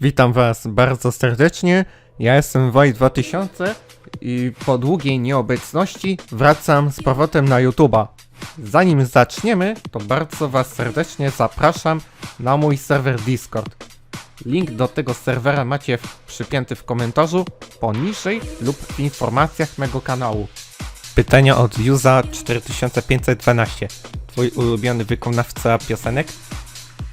Witam Was bardzo serdecznie. Ja jestem Woj2000 i po długiej nieobecności wracam z powrotem na YouTube'a. Zanim zaczniemy, to bardzo Was serdecznie zapraszam na mój serwer Discord. Link do tego serwera macie przypięty w komentarzu poniżej lub w informacjach mego kanału. Pytania od Uza 4512. Twój ulubiony wykonawca piosenek?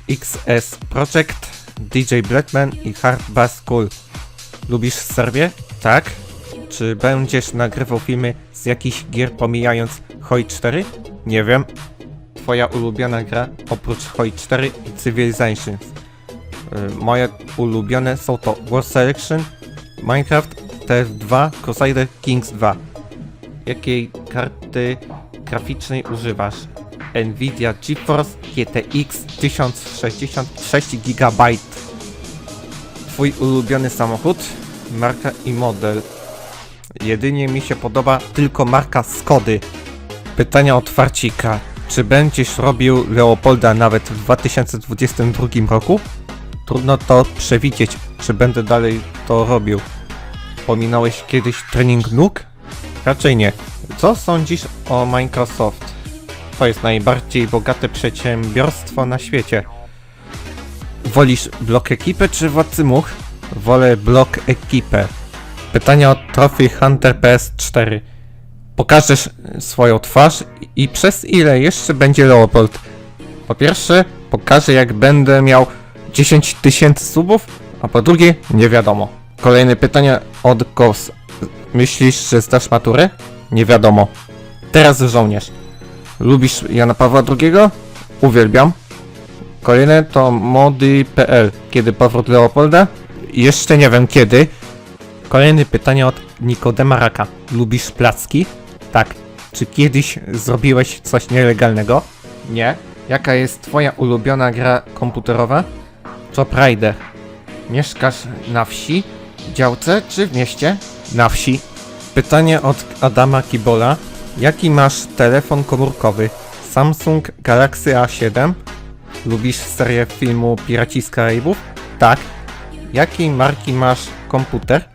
XS Project, DJ Blackman i Hard Bass Cool. Lubisz Serbię? Tak. Czy będziesz nagrywał filmy z jakichś gier pomijając Hoi 4? Nie Twoja ulubiona gra oprócz Hoi 4 i Civilizations. Y, Moje ulubione są to War Selection, Minecraft, TF2, Crusader Kings 2. Jakiej karty graficznej używasz? Nvidia GeForce GTX 1066 GB. Twój ulubiony samochód? Marka i model. Jedynie mi się podoba tylko marka Skody. Pytania od Farcika. Czy będziesz robił Leopolda nawet w 2022 roku? Trudno to przewidzieć, czy będę dalej to robił. Pominąłeś kiedyś trening nóg? Raczej nie. Co sądzisz o Microsoft? To jest najbardziej bogate przedsiębiorstwo na świecie. Wolisz blok ekipę czy władcy much? Wolę blok ekipę. Pytanie od Trophy Hunter PS4. Pokażesz swoją twarz i przez ile jeszcze będzie Leopold? Po pierwsze, pokażę jak będę miał 10 tysięcy subów, a po drugie, nie wiadomo. Kolejne pytanie od Ghost. Myślisz, że zdasz maturę? Nie wiadomo. Teraz żołnierz. Lubisz Jana Pawła II? Uwielbiam. Kolejne to mody.pl. Kiedy powrót Leopolda? Jeszcze nie wiem kiedy. Kolejne pytanie od Nikodema Raka. Lubisz placki? Tak. Czy kiedyś zrobiłeś coś nielegalnego? Nie. Jaka jest twoja ulubiona gra komputerowa? Top Rider. Mieszkasz na wsi, działce czy w mieście? Na wsi. Pytanie od Adama Kibola. Jaki masz telefon komórkowy? Samsung Galaxy A7? Lubisz serię filmu Piraci z Karaibów? Tak. Jakiej marki masz komputer?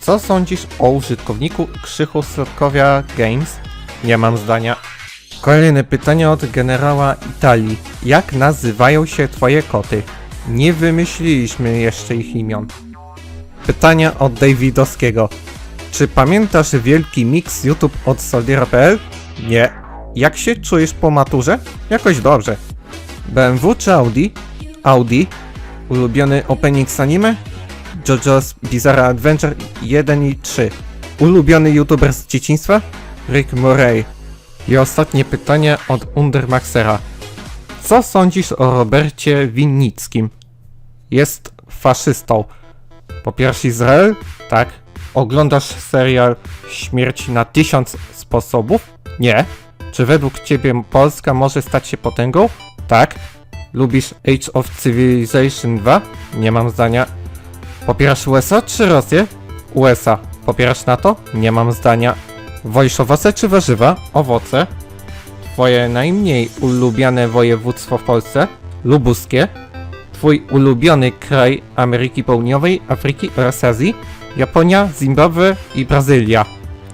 Co sądzisz o użytkowniku Krzychu Srodkowia Games? Nie mam zdania. Kolejne pytanie od generała Italii. Jak nazywają się twoje koty? Nie wymyśliliśmy jeszcze ich imion. Pytania od Davidowskiego. Czy pamiętasz wielki mix YouTube od Soldiera.pl? Nie. Jak się czujesz po maturze? Jakoś dobrze. BMW czy Audi? Audi. Ulubiony opening z anime? JoJo's Bizarre Adventure 1 i 3. Ulubiony youtuber z dzieciństwa? Rick Murray. I ostatnie pytanie od Undermaxera. Co sądzisz o Robercie Winnickim? Jest faszystą. Popierasz Izrael? Tak. Oglądasz serial Śmierć na tysiąc sposobów? Nie. Czy według ciebie Polska może stać się potęgą? Tak. Lubisz Age of Civilization 2? Nie mam zdania. Popierasz USA czy Rosję? USA. Popierasz NATO? Nie mam zdania. Wolisz owoce czy warzywa? Owoce. Twoje najmniej ulubione województwo w Polsce? Lubuskie. Twój ulubiony kraj Ameryki Południowej, Afryki oraz Azji? Japonia, Zimbabwe i Brazylia.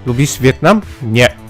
Lubisz Wietnam? Nie.